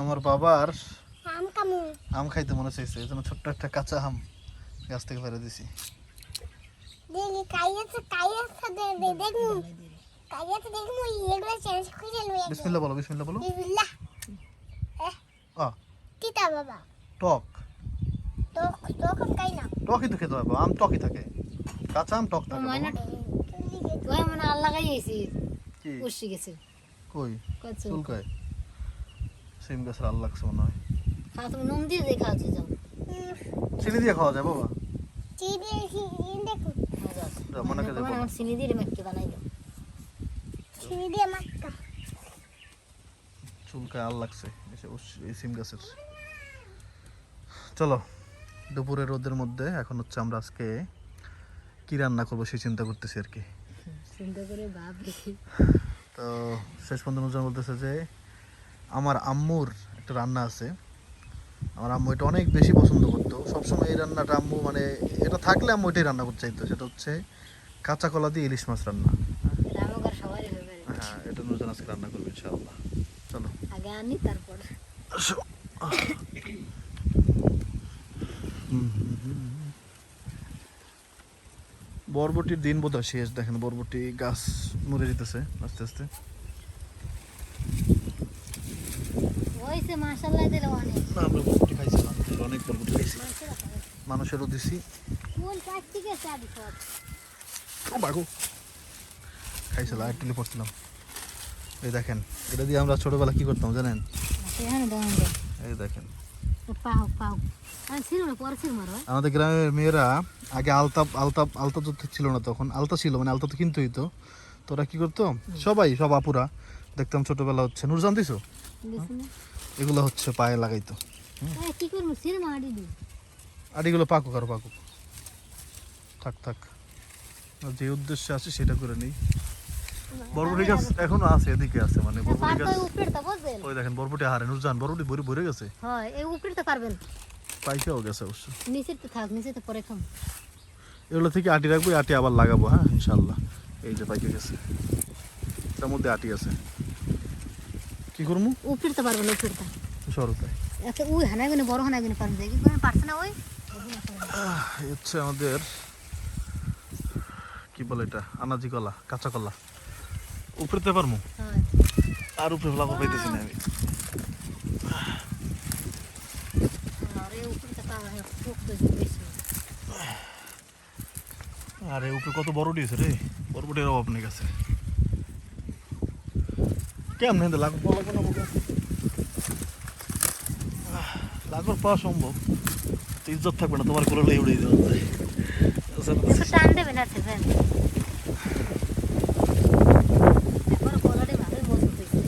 আমার বাবার আম কামু আম খাইতে মনে চাইছে এই জন্য ছোট্ট একটা কাঁচা আম গাছ থেকে ফেলে দিছি। বিসমিল্লাহ বলো বিসমিল্লাহ বলো। বিসমিল্লাহ। আ। কিতা বাবা। টক। তো তখন কাই না? টকই তো খেতে হবে আম টকই থাকে। কাঁচা আম টক থাকে বাবা। ওই মানে আল্লাহ গাইয়েছি কি? উঠছে গেছে। কই? কচু চুলকায়? সিম গাছের আল লাগছে মনে হয়। খাওয়া তুমি নুন দিয়ে দিয়ে খাওয়াচ্ছি যাও। চিনি দিয়ে খাওয়া যায় বাবা? চিনি দিয়ে বানাই দাও। চিনি দিয়ে চুলকায় আল লাগছে এই সিম গাছের। চলো দুপুরের রোদের মধ্যে এখন হচ্ছে আমরা আজকে কি রান্না করব সেই চিন্তা করতেছি আর কি। চিন্তা করে ভাব তো শেষ পর্যন্ত বলতেছে যে আমার আম্মুর একটা রান্না আছে। আমার আম্মু এটা অনেক বেশি পছন্দ করতো। সবসময় এই রান্নাটা আম্মু মানে এটা থাকলে আম্মু এটাই রান্না করতে চাইতো। সেটা হচ্ছে কাঁচা কলা দিয়ে ইলিশ মাছ রান্না। হ্যাঁ এটা নুরজান আজকে রান্না করবে ইনশাআল্লাহ। চলো। আগে আনি তারপর। বরবটির দিন বোধ হয় শেষ। দেখেন বরবটি গাছ মরে যেতেছে আস্তে আস্তে। অনেক। না আমরা বরবটি অনেক বরবটি খাইছি। মানুষেরও দিছি কোন কাজ থেকে চাবি সব ও বাগো। খাইছিলাম আর টিলে পড়ছিলাম। এই দেখেন এটা দিয়ে আমরা ছোটবেলা কি করতাম জানেন? দাও এই দেখেন। আমাদের গ্রামের মেয়েরা আগে আলতা আলতা আলতা তো ছিল না তখন আলতা ছিল মানে আলতা তো কিনতে হইতো। তোরা কি করতো? সবাই সব আপুরা দেখতাম ছোটবেলা হচ্ছে। নুরজান দিছো? এগুলো হচ্ছে পায়ে লাগাইতো। ছিল আর এগুলো পাকুক আর পাকুক থাক থাক। যে উদ্দেশ্যে আছে সেটা করে নেই। বরবটি গাছ এখনও আছে এদিকে আছে মানে বরবটি গাছ ওই দেখেন বরবটি হারে নুরজান বরবটি ভরে ভরে গেছে? হয় এই পারবেন। পাইকেও গেছে অবশ্য। নিচে তো থাক নিচে তো পরে খাম। এগুলো থেকে আটি রাখব আটি আবার লাগাবো হ্যাঁ ইনশাল্লাহ এই যে পাইকে গেছে। তার মধ্যে আটি আছে। কি করব উপরে তো পারবেন উপরে তো সরতায় এত ওই হানা গুনে বড় হানা গুনে পারবেন দেখি কোনো পারছে না ওই? হচ্ছে আমাদের কি বলে এটা? আনাজি কলা কাঁচা কলা। উপরেতে পারব আর উপরে ফেলাবো পাইতেছি না আমি। আরে উপরে কত বড় দিয়েছে রে? বড় বরবটির অভাব নেই গেছে। কেমন লাগবো লাগবো না মুখে পাওয়া সম্ভব। ইজ্জত থাকবে না তোমার করে লেগে উড়িয়ে দেওয়া যায় টান ভালোই মজবুত হয়েছে।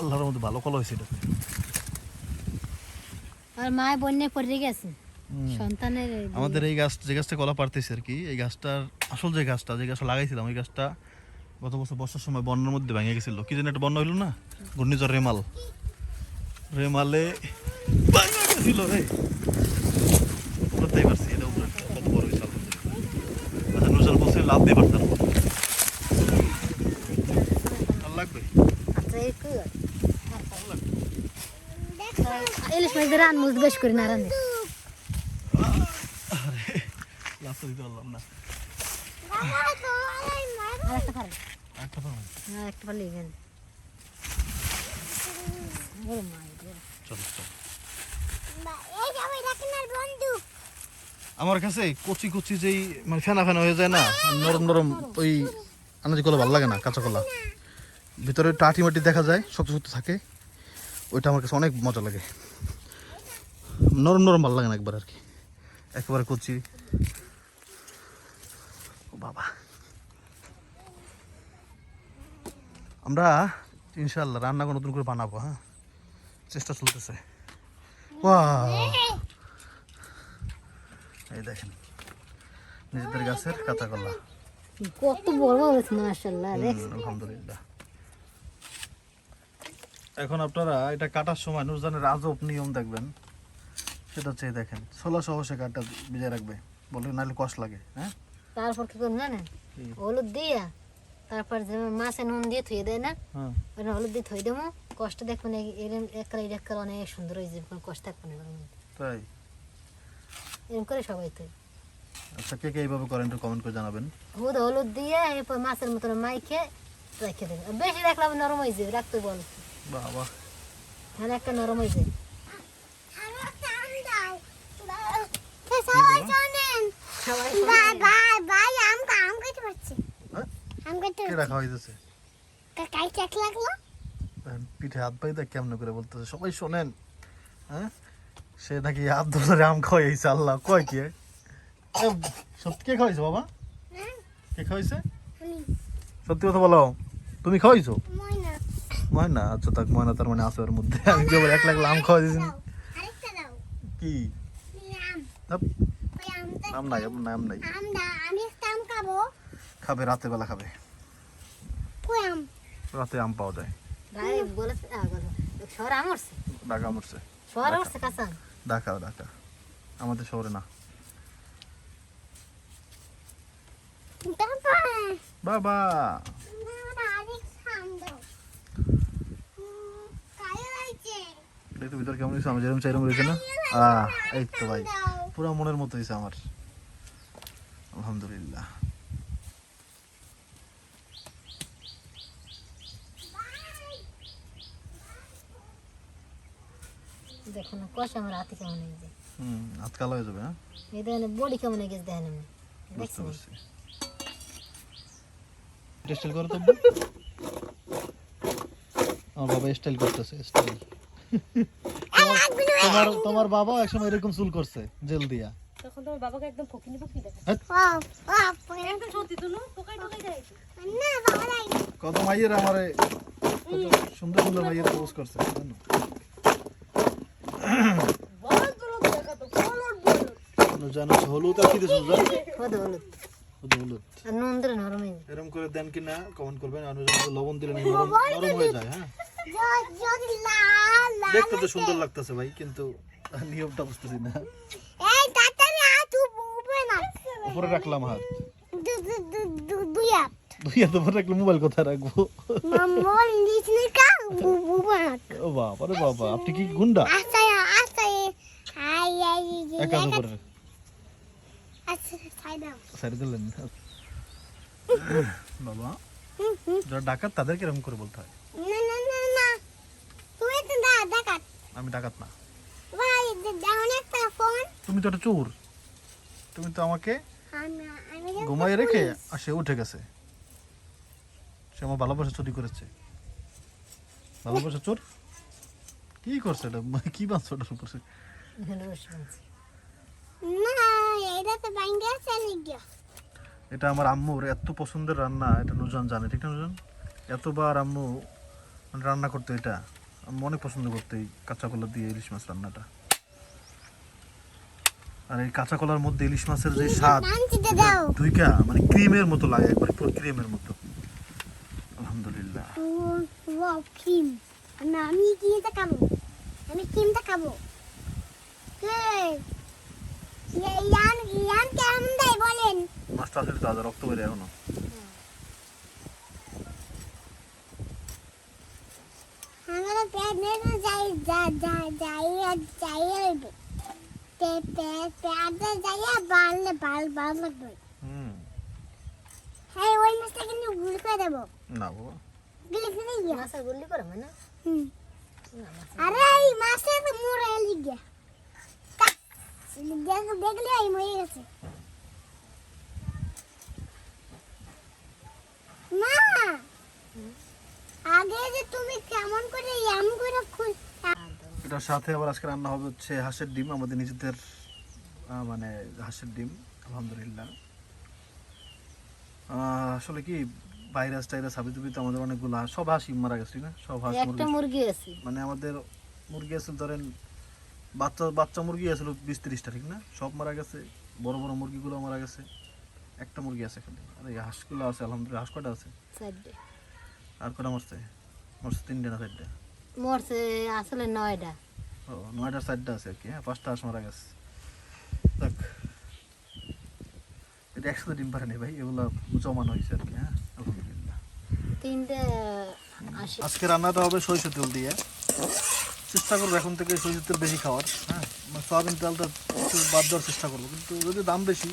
আল্লাহর মধ্যে ভালো কলা হয়েছে এটা। আর মায় বন্যায় পড়ে গেছে। সন্তানের আমাদের এই গাছ যে গাছটা কলা পারতেছে আর কি এই গাছটার আসল যে গাছটা যে গাছটা লাগাইছিলাম ওই গাছটা গত বছর বর্ষার সময় বন্যার মধ্যে ভেঙে গেছিল। কি যেন একটা বন্যা হইল না? ঘূর্ণিঝড় রেমাল। রেমালে ভাঙা গেছিল রে। আচ্ছা লাভ বেশ করে দিতে পারলাম না। আর একটা একটা একটা মাই চলো চলো। এই বন্ধু। আমার কাছে কচি কচি যেই মানে ফেনা ফেনা হয়ে যায় না নরম নরম ওই আনাজি কলা ভালো লাগে না কাঁচা কলা। ভিতরে টাটি মাটি দেখা যায় শক্ত শক্ত থাকে। ওইটা আমার কাছে অনেক মজা লাগে। নরম নরম ভালো লাগে না একবার আর কি। একেবারে কচি। ও বাবা। আমরা ইনশাল্লাহ রান্না করে নতুন করে বানাবো হ্যাঁ? চেষ্টা চলতেছে। এই দেখেন নিজেদের গাছের কাঁচা কলা কত বড় বড় হয়েছে মাশাল্লাহ আলহামদুলিল্লাহ। এখন আপনারা এটা কাটার সময় নুরজানের আজব নিয়ম দেখবেন। সেটা হচ্ছে দেখেন ছোলা সহ সে কাঠটা ভিজে রাখবে। বলে নাহলে কষ্ট লাগে হ্যাঁ? তারপর কি করব জানেন? হলুদ দিয়া তারপর যে মাছে নুন দিয়ে থুয়ে দেয় না হ্যাঁ। ওখানে হলুদ দিয়ে থুয়ে দেবো। কষ্ট দেখবেন এরম একটা এটা একটা অনেক সুন্দর হয়েছে কোনো কষ্ট থাকবে না তাই? এরকম করে সবাই তো আচ্ছা কে কে এইভাবে করেন একটু কমেন্ট করে জানাবেন। হলুদ হলুদ দিয়ে এরপর মাছের মতন মাইখে রেখে দেবে। বেশি রাখলাম নরম হয়ে যাবে রাখতে বল। বাবা। তাহলে একটা নরম হয়ে যাবে। সবাই শোনেন সবাই ভাই ভাই ভাই আম আম খেতে পারছি হ্যাঁ? আম খেতে কে রাখা হইতেছে। কাই কেক লাগল? পিঠে হাত পাই দেখ কেমন করে বলতেছে। সবাই শোনেন হ্যাঁ? সে নাকি হাত ধরে আম খাওয়াইছে আল্লাহ কয় কে? সত্যি কে খাওয়াইছে বাবা? হ্যাঁ। কে খাওয়াইছে? সত্যি কথা বলো তুমি খাওয়াইছো? ময়না। আচ্ছা তাক ময়না তার মানে আছে ওর মধ্যে। আমি কেবল এক লাখ আম খাওয়াই দিয়েছি কি? আম নাই আম নাই খাব। খাবে রাতে বেলা খাবে। রাতে আম পাওয়া যায়। ঢাকা মরছে আম। ঢাকা ঢাকা। আমাদের শহরে না। বাবা। আম দেখতো ভিতর কেমন হয়েছে? আমার যেরকম চাইরকম রয়েছে না? আহ এই তো ভাই। পুরো মনের মতো হয়েছে আমার। আলহামদুলিল্লাহ। দেখো না কষা আমার হাতে কেমন হয়ে যায়। হুম হাত কালো হয়ে যাবে হ্যাঁ? এই দেখেন বডি কেমন হয়ে গেছে দেখেন আমি বুঝতে পারছি। স্টাইল করো তো আমার বাবা স্টাইল করতেছে স্টাইল তোমার তোমার বাবা একসময় এরকম চুল করছে জেল দিয়া। তখন তোমার বাবাকে একদম ফকিনি ফকিনি দেখে ওয়াও ওয়াও একদম সত্যি পোকাই না বাবা নাই। কত মাইয়ের আমারে সুন্দর সুন্দর মাইয়ের পোজ করছে জানো? জানো হলুদ আর কি দিছো হলুদ হলুদ। হলুদ হলুদ। নুন দিলে নরম হয়ে এরকম করে দেন কিনা কমেন্ট করবেন আর যদি লবণ দিলে নরম নরম হয়ে যায় হ্যাঁ? দেখতে তো সুন্দর লাগতেছে ভাই কিন্তু নিয়মটা বুঝতেছি না। এই তাড়াতাড়ি হাত উপরে না উপরে রাখলাম হাত। দুই হাত। দুই হাত উপরে রাখলে মোবাইল কোথায় রাখব? নিচে কা উপরে ও বাবা রে বাবা আপনি কি গুন্ডা? আই এক হাত উপরে সাইড দিলেন। বাবা। যারা ডাকাত তাদেরকে এরকম করে বলতে হয়? না না না না। তুই তো দা আমি ডাকাত না। ভাই যেমন একটা ফোন তুমি তো একটা চোর। তুমি তো আমাকে আমি আমি ঘুমাই রেখে আর সে উঠে গেছে। সে আমার ভালোবাসা চুরি করেছে। ভালোবাসা চোর? কি করছে এটা? মানে কি বাঁচছে ওটার উপরে। না এটা তো বাইঙ্গা চলে গিয়া। এটা আমার আম্মুর এত পছন্দের রান্না এটা নুজান জানে ঠিক না নুজান এতবার আম্মু মানে রান্না করতে এটা। আম্মু অনেক পছন্দ করতে এই কাঁচা কলা দিয়ে ইলিশ মাছ রান্নাটা। আর এই কাঁচা কলার মধ্যে ইলিশ মাছের যে স্বাদ দুইটা মানে ক্রিমের মতো লাগে একবার পুরো ক্রিমের মতো। আলহামদুলিল্লাহ। Wow cream. না আমি ক্রিমটা খাব? আমি ক্রিমটা খাব। ইয়ান ইয়ান কেমন দেয় বলেন? মাছটা আসলে তাজা রক্ত বেড়ে এখনও। আমার পেট নেই যাই যাই যাই যাই বাল বাল বাল লাগবে। হুম। হ্যাঁ ওই মাছটা কিন্তু গুলি করে দেবো। না বাবা। গুলি করে গিয়া মাছের গুল্লি করে হুম। আরে এই মাছটা তো মরে লিগে দেখলে এই মরে গেছে। না আগে যে তুমি কেমন করে করে খুল এটার সাথে আবার আজকে রান্না হবে হচ্ছে হাঁসের ডিম আমাদের নিজেদের মানে হাঁসের ডিম আলহামদুলিল্লাহ। আহ, আসলে কি ভাইরাস টাইরাস হাবি তুবি তো আমাদের অনেকগুলো হাঁস- সব হাঁসই মারা গেছে না? সব হাঁস একটা মুরগি। মুরগি আছে। মানে আমাদের মুরগি আছে ধরেন বাচ্চা বাচ্চা মুরগি আছে বিশ তিরিশটা ঠিক না? সব মারা গেছে বড় বড় মুরগিগুলো মারা গেছে। একটা মুরগি আছে খালি। আর এই হাঁসগুলো আছে আলহামদুলিল্লাহ হাঁস কটা আছে? আর কটা মরছে? মরছে তিনটে না চারটে? মরছে আসলে নয়টা। ও নয়টা চারটা আছে আর কি হ্যাঁ? পাঁচটা হাঁস মারা গেছে। দেখ এটা একসাথে ডিম পারে নেই ভাই এগুলো জমানো হয়েছে আর কি হ্যাঁ? আলহামদুলিল্লাহ। তিনটে আজকে রান্নাটা হবে সরিষার তেল দিয়ে। চেষ্টা করব এখন থেকে সরিষার তেল বেশি খাওয়ার হ্যাঁ? মানে সয়াবিন তেলটা একটু বাদ দেওয়ার চেষ্টা করব। কিন্তু যদি দাম বেশি,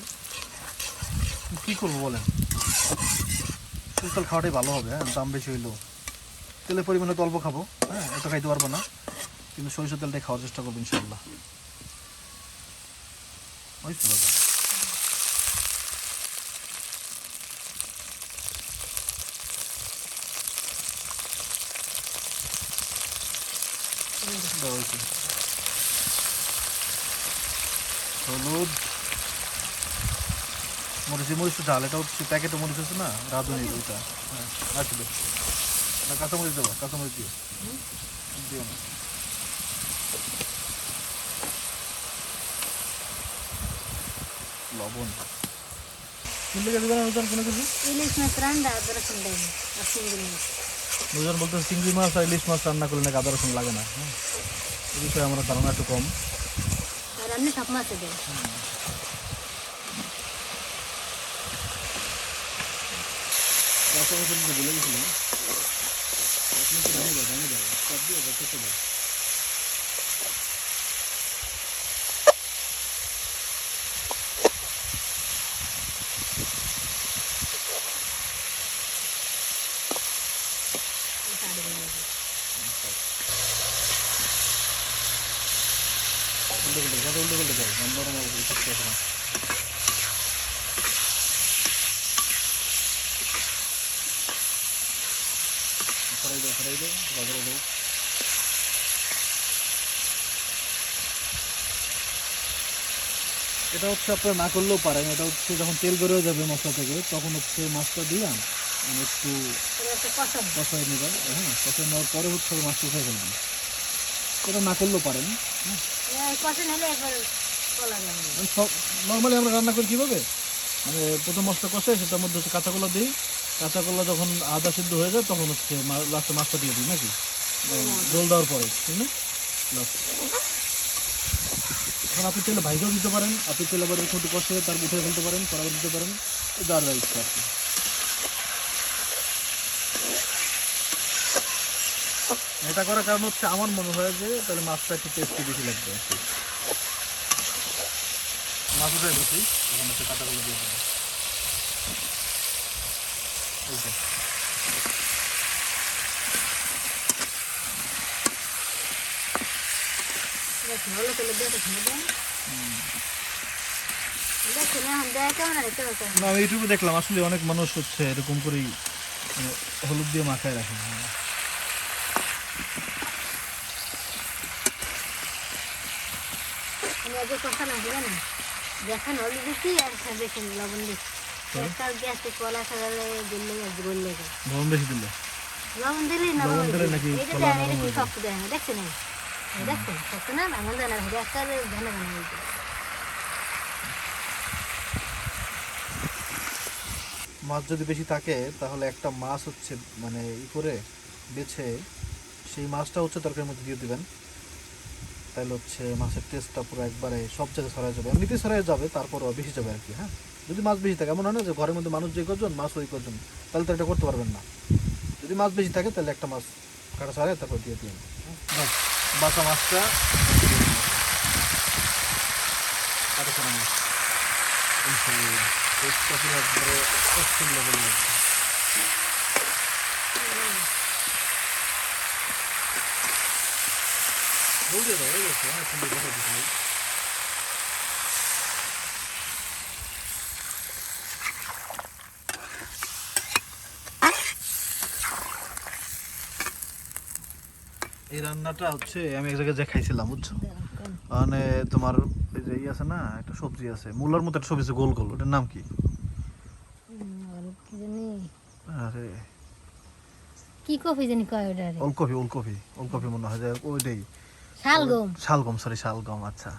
কী করব বলেন? সরিষার তেল খাওয়াটাই ভালো হবে হ্যাঁ? দাম বেশি হইলেও তেলের পরিমাণে অল্প খাব হ্যাঁ? এত খাইতে পারব না। কিন্তু সরিষার তেলটাই খাওয়ার চেষ্টা করব ইনশাল্লাহ ওই তো বাবা। দেওয়া হয়েছে। হলুদ মরিচি মরিচ তো ঝাল এটা হচ্ছে প্যাকেটে মরিচ আছে না? রাঁধুনি ওইটা হ্যাঁ আচ্ছা না কাঁচামরিচ দেবো কাঁচামরিচ দিও। দিও না। লবণ। বলতে চিংড়ি মাছ আর ইলিশ মাছ রান্না করলে নাকি আদা রসুন লাগে না হ্যাঁ? এই বিষয়ে আমার ধারণা একটু কম। রান্না সব মাছে দেয় ভুলে গেছিলাম আপনি কি জানি দাও জানি দাও সব দিয়ে দাও ছোটো ফরাই ফরাই দাও এটা হচ্ছে আপনারা না করলেও পারেন এটা হচ্ছে যখন তেল বেরোয় যাবে মশলা থেকে তখন হচ্ছে মাছটা দিলাম একটু এটা একটা কষাব কষাই নেবেন হ্যাঁ কষাই নেওয়ার পরে হচ্ছে মাছটা উঠে ফেলবেন এটা না করলেও পারেন কষা নর্মালি আমরা রান্না করি কীভাবে? মানে প্রথম মশলা কষাই সেটার মধ্যে হচ্ছে কাঁচা কলা দিই। কাঁচা কলা যখন আদা সিদ্ধ হয়ে যায়, তখন হচ্ছে লাস্টে মাছটা দিয়ে দিই, নাকি? জল দেওয়ার পরে ঠিক না। এখন আপনি তেলে ভাইজাও দিতে পারেন, আপনি তেলে আবার একটু কষে, তার উঠে ফেলতে পারেন কড়া দিতে পারেন, যার যা ইচ্ছা কি। এটা করার কারণ হচ্ছে আমার মনে হয় যে, তাহলে মাছটা একটু টেস্টি বেশি লাগবে মাছ উঠে গেছি এখন হচ্ছে কাঁচাগুলো দিয়ে দেবো না আমি ইউটিউবে দেখলাম আসলে অনেক মানুষ হচ্ছে এরকম করেই মানে হলুদ দিয়ে মাখায় রাখে। আমি আগে কষালাম বুঝলেন দেখেন হলুদ দিচ্ছি আর দেখেন লবণ দিচ্ছি একটা গ্যাসে কলা দিলে আর যায় গরম বেশি দিলে? লবণ দিলে না লবণ দিলে নাকি এটা এটা কি শক্ত দেখছেন? দেখছেন? শক্ত না না একটা হয়ে যায় মাছ যদি বেশি থাকে তাহলে একটা মাছ হচ্ছে মানে ই করে বেছে সেই মাছটা হচ্ছে তরকারির মধ্যে দিয়ে দিবেন। তাহলে হচ্ছে মাছের টেস্টটা পুরো একবারে সব জায়গায় ছড়ায় যাবে। এমনিতেই ছড়ায় যাবে, তারপরও বেশি যাবে আর কি হ্যাঁ? যদি মাছ বেশি থাকে, এমন হয় না যে ঘরের মধ্যে মানুষ যে কজন, মাছ ওই কজন, তাহলে তো এটা করতে পারবেন না। যদি মাছ বেশি থাকে, তাহলে একটা মাছ কাটা ছাড়ায় তারপর দিয়ে দিন বাস বাসা মাছটা, কাটা ছাড়া মাছ। একবারে অস্থির লেভেল লাগবে বলতে দাও এই গেছে অনেক সুন্দর কথা দিচ্ছি এই রান্নাটা হচ্ছে আমি এক জায়গায় যে খাইছিলাম বুঝছ মানে তোমার এই যে ই আছে না একটা সবজি আছে মূলার মতো একটা সবজি আছে গোল গোল ওটার নাম কি? কি আরে। কি কফি জানি কয় ওটা ওলকপি ওলকপি ওলকপি মনে হয় যে ওইটাই। শালগম। শালগম সরি শালগম আচ্ছা।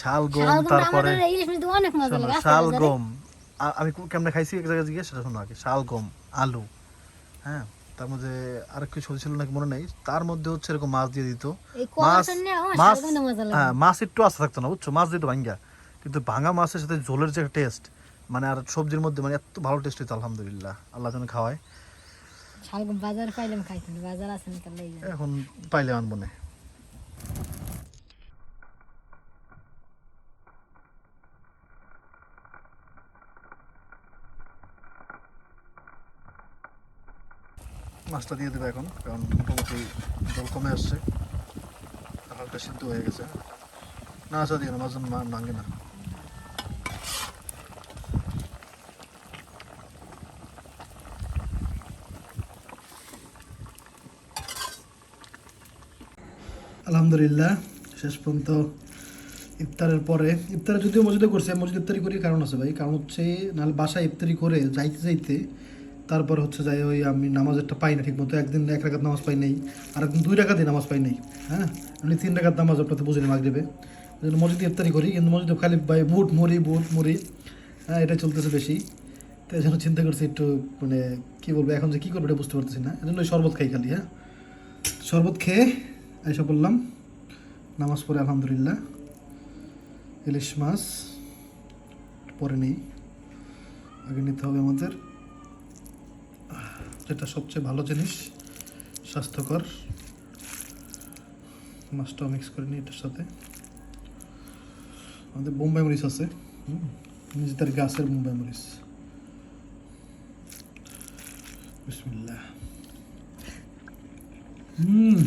শালগম তারপরে শালগম আমি কেমনে খাইছি এক জায়গায় জিজ্ঞেস সেটা শোনো আগে শালগম আলু হ্যাঁ? তার মধ্যে আর কিছু সবজি ছিল নাকি মনে নেই তার মধ্যে হচ্ছে এরকম মাছ দিয়ে দিত। মাছ হ্যাঁ মাছ একটু আস্তে থাকতো না বুঝছ? মাছ দিত ভাঙ্গা। কিন্তু ভাঙা মাছের সাথে ঝোলের যে টেস্ট মানে আর সবজির মধ্যে মানে এত ভালো টেস্ট হইতো আলহামদুলিল্লাহ। আল্লাহ যেন খাওয়ায়। শালগম বাজার পাইলাম খাইতাম বাজার আছে না এখন পাইলে আনব না। মাছটা দিয়ে দেবে এখন, কারণ মোটামুটি জল কমে আসছে। হালকা সিদ্ধ হয়ে গেছে। না আসা দিয়ে না, মাছ ভাঙে না। আলহামদুলিল্লাহ, শেষ পর্যন্ত ইফতারের পরে। ইফতারে যদিও মসজিদে করছে মসজিদ ইফতারি করি কারণ আছে ভাই। কারণ হচ্ছে, নাহলে বাসায় ইফতারি করে যাইতে যাইতে, তারপর হচ্ছে যাই ওই আমি নামাজেরটা পাই না ঠিক মতো একদিন এক রাখাত নামাজ পাই নাই আর একদিন দুই রাখাতে নামাজ পাই নাই হ্যাঁ? এমনি তিন রাখাত নামাজ আপনাদের বুঝিনি মাগরিবে। ওই জন্য মসজিদে ইফতারি করি, কিন্তু মসজিদে খালি ভাই বুট, মুড়ি বুট, মুড়ি হ্যাঁ এটা চলতেছে বেশি। তো এই জন্য চিন্তা করছি একটু মানে কী বলব, এখন যে কী করব এটা বুঝতে পারতেছি না। এই জন্য শরবত খাই খালি হ্যাঁ? শরবত খেয়ে এসে বললাম নামাজ পড়ে আলহামদুলিল্লাহ। ইলিশ মাছ পরে নেই। আগে নিতে হবে আমাদের। যেটা সবচেয়ে ভালো জিনিস, স্বাস্থ্যকর। মাছটাও মিক্স করে নিই এটার সাথে। আমাদের বোম্বাই মরিচ আছে। নিজেদের গাছের বোম্বাই মরিচ। বিসমিল্লাহ। হুম।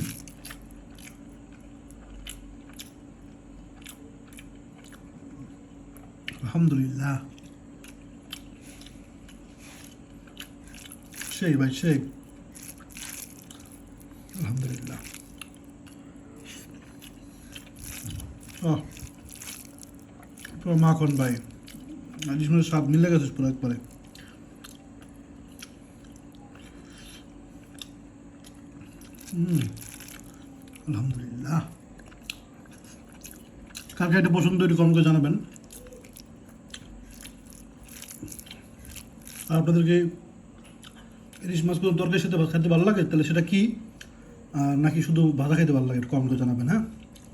আলহামদুলিল্লাহ। সেই ভাই, সেই। আলহামদুলিল্লাহ। পুরো মাখন ভাই আলিশ মনে স্বাদ মিলে গেছে পুরো একবারে। হুম, আলহামদুলিল্লাহ। কার এটা পছন্দ একটু কম করে জানাবেন। আর আপনাদেরকে ইলিশ মাছগুলো তরকারির সাথে খেতে ভালো লাগে, তাহলে সেটা কি? নাকি শুধু ভাজা খেতে ভালো লাগে? কম করে জানাবেন হ্যাঁ?